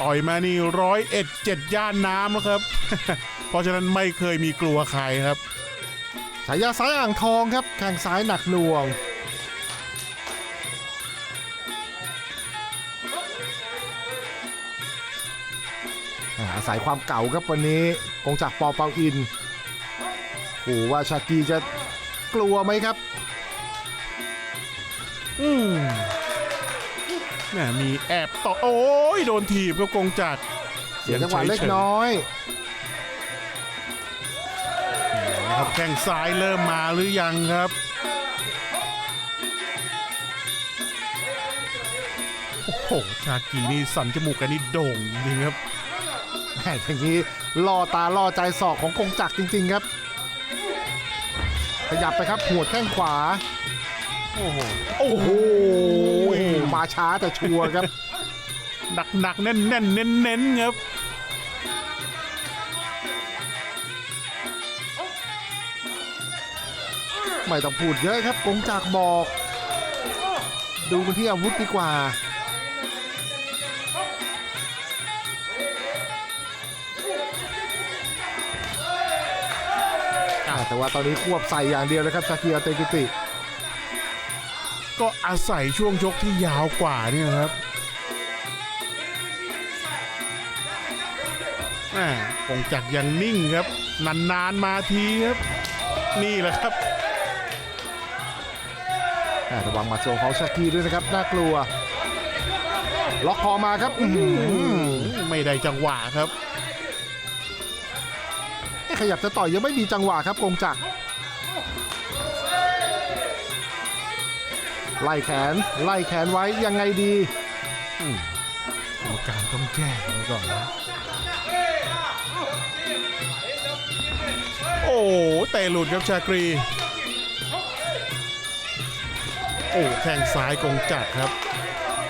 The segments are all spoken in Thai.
ต่อยมานี่ร้อยเอ็ดเจ็ดย่านน้ำแล้วครับ เพราะฉะนั้นไม่เคยมีกลัวใครครับฉายยาซ้ายอ่างทองครับแข่งซ้ายหนักหน่วงอาอาศัยความเก่าครับวันนี้กงจากปอเปาอินโอ้ว่าชากีจะกลัวไหมครับ อืม แหมมีแอบต่อโอ้ยโดนถีบครับกงจักรเสียจังหวะเล็กน้อยนะครับแข้งซ้ายเริ่มมาหรือยังครับโอ้โหชากีนี่สันจมูกกันนี่โด่งจริงครับแหม่อย่างนี้ล่อตาล่อใจศอกของกงจักรจริง ๆครับ ขยับไปครับหัวดแข้งขวา โอ้โหโอ้โห มาช้าแต่ชัวร์ครับ หนักหนักๆแน่นแน่นเน้นเน้นๆครับไม่ต้องพูดเยอะครับกงจากบอก ดูกันที่อาวุธดีกว่าอ่าแต่ว่าตอนนี้ควบใส่อย่างเดียวนะครับชาเกียเตกิติ ก็อาศัยช่วงชกที่ยาวกว่านี่นะครับแหมกงจักรยังนิ่งครับ นานๆมาทีครับ นี่แหละครับอ่าระวังหมาส่งของชากีด้วยนะครับ น่ากลัว ล็อกคอมาครับอื้อหือไม่ได้จังหวะครับ ขยับจะต่อยยังไม่มีจังหวะครับกงจักร ไล่แขน ไล่แขนไว้ยังไงดีกรรมการต้องแก้ไว้ก่อนนะ โอ้โหเตะหลุดครับชากรี โอ้แข้งซ้ายกงจักรครับ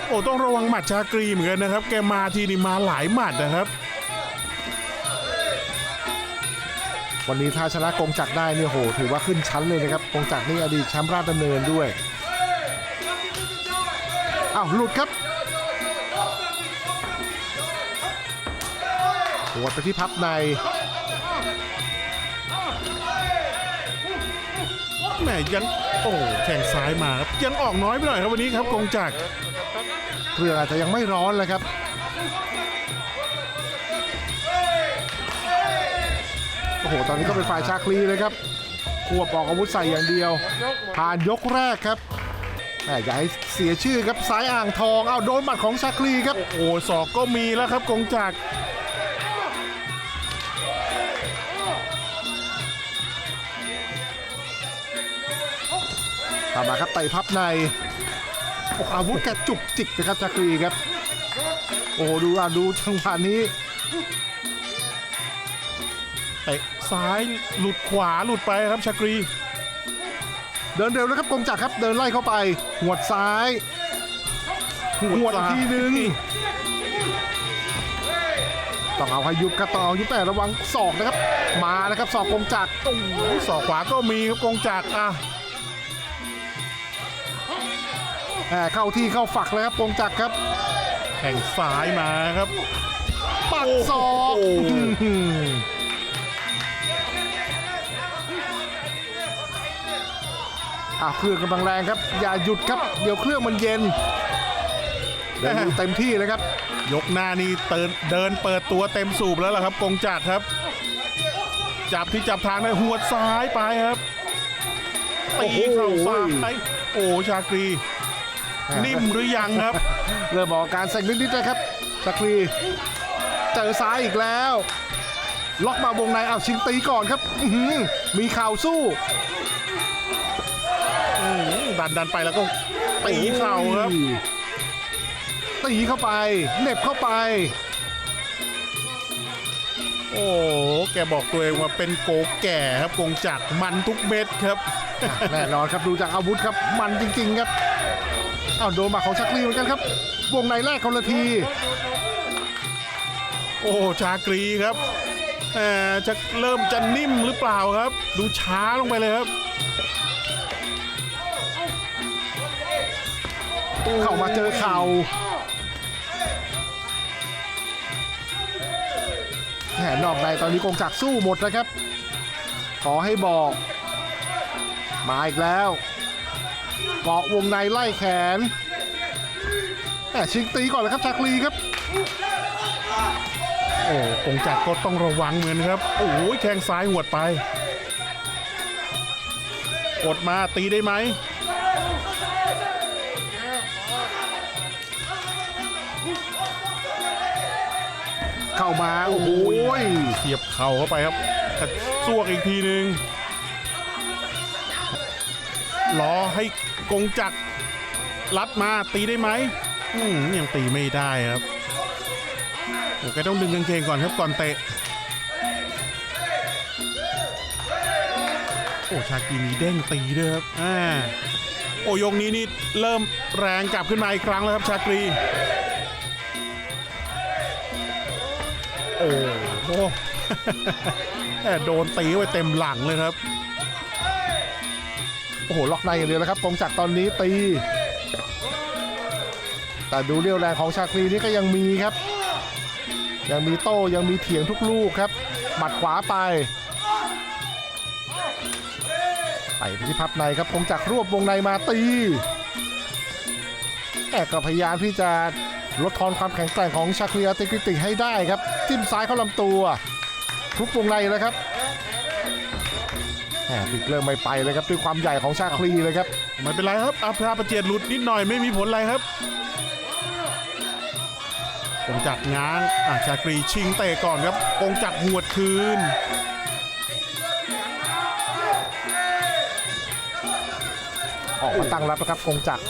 โอ้ต้องระวังหมัดชากรีเหมือนกันนะครับ แกมาทีนี่มาหลายหมัดนะครับ วันนี้ถ้าชนะกงจักรได้เนี่ยโห ถือว่าขึ้นชั้นเลยนะครับกงจักรนี่อดีตแชมป์ราชดำเนินด้วย อ้าวหลุดครับหัวดไปที่พับในแหมยังโอ้แข้งซ้ายมาครับยังออกน้อยไปหน่อยครับวันนี้ครับกงจักรเครื่องอาจจะยังไม่ร้อนเลยครับโอ้โหตอนนี้ก็เป็นฝ่ายชาคลีเลยครับควบออกอาวุธใส่อย่างเดียว ผ่านยกแรกครับแหม อย่าให้เสียชื่อครับซ้ายอ่างทองเอาโดนหมัดของชาคลีครับ โอ้ศอกก็มีแล้วครับกงจักรตามมาครับไต่พับในโอ้อาวุธแกจุกจิกนะครับชาคลีครับ โอ้ดูอะดูจังหวะนี้เตะซ้ายหลุดขวาหลุดไปครับชากรี เดินเร็วนะครับกงจักรครับเดินไล่เข้าไปหัวดซ้ายหัวดอีกทีหนึ่งต้องเอาให้ยุบครับต้องเอายุบแต่ระวังศอกนะครับ มานะครับศอกกงจักรโอ้โหศอกขวาก็มีครับกงจักรอะแหมเข้าที่เข้าฝักเลยครับกงจักรครับแข่งซ้ายมาครับ ปักศอก อะเครื่องกำลังแรงครับ อย่าหยุดครับ เดี๋ยวเครื่องมันเย็นเดินเต็มที่เลยครับ ยกหน้านี่เตินเดินเปิดตัวเต็มสูบแล้วล่ะครับ กงจักรครับ จับที่จับทางได้หัวดซ้ายไปครับตีเข่าซ้ายโอ้ชากรี นิ่มหรือยังครับ เริ่มออกอาการเซ็งนิดๆนะครับชักรีเจอซ้ายอีกแล้ว ล็อกมาวงในเอาวชิงตีก่อนครับอื้อหือมีข่าวสู้อืม ดันดันไปแล้วก็ตีเข่าครับตีเข้าไปเหน็บเข้าไป โอ้โหแกบอกตัวเองว่าเป็นโกแก่ครับกงจักรมันทุกเม็ดครับแน่นอนครับดูจากอาวุธครับมันจริง ๆครับอ้าวโดนหมัดของชักรีเหมือนกันครับ วงในแรกคนละที โอ้ชากรีครับแหมจะเริ่มจะนิ่มหรือเปล่าครับ ดูช้าลงไปเลยครับ เข้ามาเจอเข่าแหมนอกในตอนนี้กงจักสู้หมดนะครับ ขอให้บอก มาอีกแล้วเกาะวงในไล่แขนแหมชิงตีก่อนเลยครับชาคลีครับโอ้กงจักรก็ต้องระวังเหมือนครับ โอ้ยแข้งซ้ายหวดไป กดมาตีได้ไหม เข้ามาโอ้โหเสียบเข่าเข้าไปครับกระซวกอีกทีหนึ่งรอให้กงจักรลัดมาตีได้ไหมอืมยังตีไม่ได้ครับโอ้แกต้องดึงกางเกงก่อนครับก่อนเตะโอ้ชากีมีเด้งตีด้วยครับอ่าโอ้ยกนี้นี่เริ่มแรงกลับขึ้นมาอีกครั้งแล้วครับชากรี โอ้โหแหม่โดนตีไว้เต็มหลังเลยครับ โอ้โห ล็อกในอย่างเดียวแล้วครับกงจักรตอนนี้ตี แต่ดูเรี่ยวแรงของชาคลีนี่ก็ยังมีครับ ยังมีโต้ยังมีเถียงทุกลูกครับหมัดขวาไปไปที่พับในครับกงจักรรวบวงในมาตีแต่ก็พยายามที่จะ ลดทอนความแข็งแกร่งของชาคลีอาร์ติกริติให้ได้ครับจิ้มซ้ายเข้าลำตัว ทุบวงในแล้วครับแหมบิกเริ่มไม่ไปเลยครับด้วยความใหญ่ของชาคลีเลยครับไม่เป็นไรครับอาพราประเจียดหลุดนิดหน่อยไม่มีผลอะไรครับกงจักรง้างอะชากรีชิงเตะก่อนครับกงจักรหวดคืน ออกมาตั้งรับนะครับกงจักร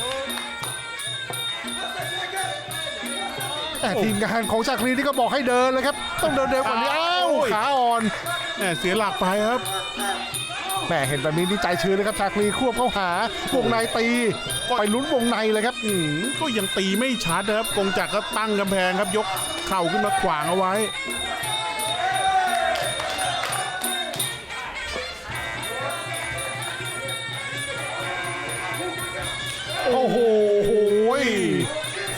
แต่ทีมงานของชาคลีนี่ก็บอกให้เดินเลยครับ ต้องเดินเร็วกว่านี้อ้าวขาอ่อนแหม่เสียหลักไปครับแหมเห็นแบบนี้นี่ใจชื้นเลยครับชาคลีควบเข้าหาวงในตีไปลุ้นวงในเลยครับอืมก็ยังตีไม่ชัดนะครับกงจักรก็ตั้งกำแพงครับยกเข่าขึ้นมาขวางเอาไว้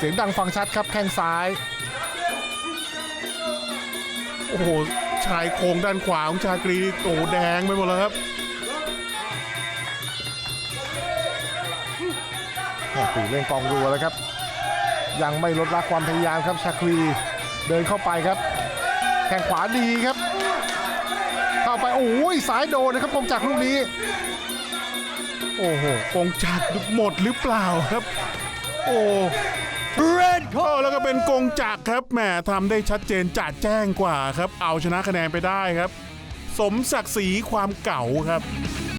สียงดังฟังชัดครับแข้งซ้าย โอ้โห ชายโครงด้านขวาของชากรีโอ้โหแดงไปหมดแล้วครับตีเร่งกองรัวแล้วครับ ยังไม่ลดละความพยายามครับชาคลีเดินเข้าไปครับ แข้งขวาดีครับ เข้าไป โอ้ยสายโดนนะครับกงจักลูกนี้ โอ้โหกงจักหมดหรือเปล่าครับ โอ้ Red โอ้แล้วก็เป็นกงจักรครับแหมทำได้ชัดเจนจัดแจ้งกว่าครับ เอาชนะคะแนนไปได้ครับ สมศักดิ์ศรีความเก่าครับ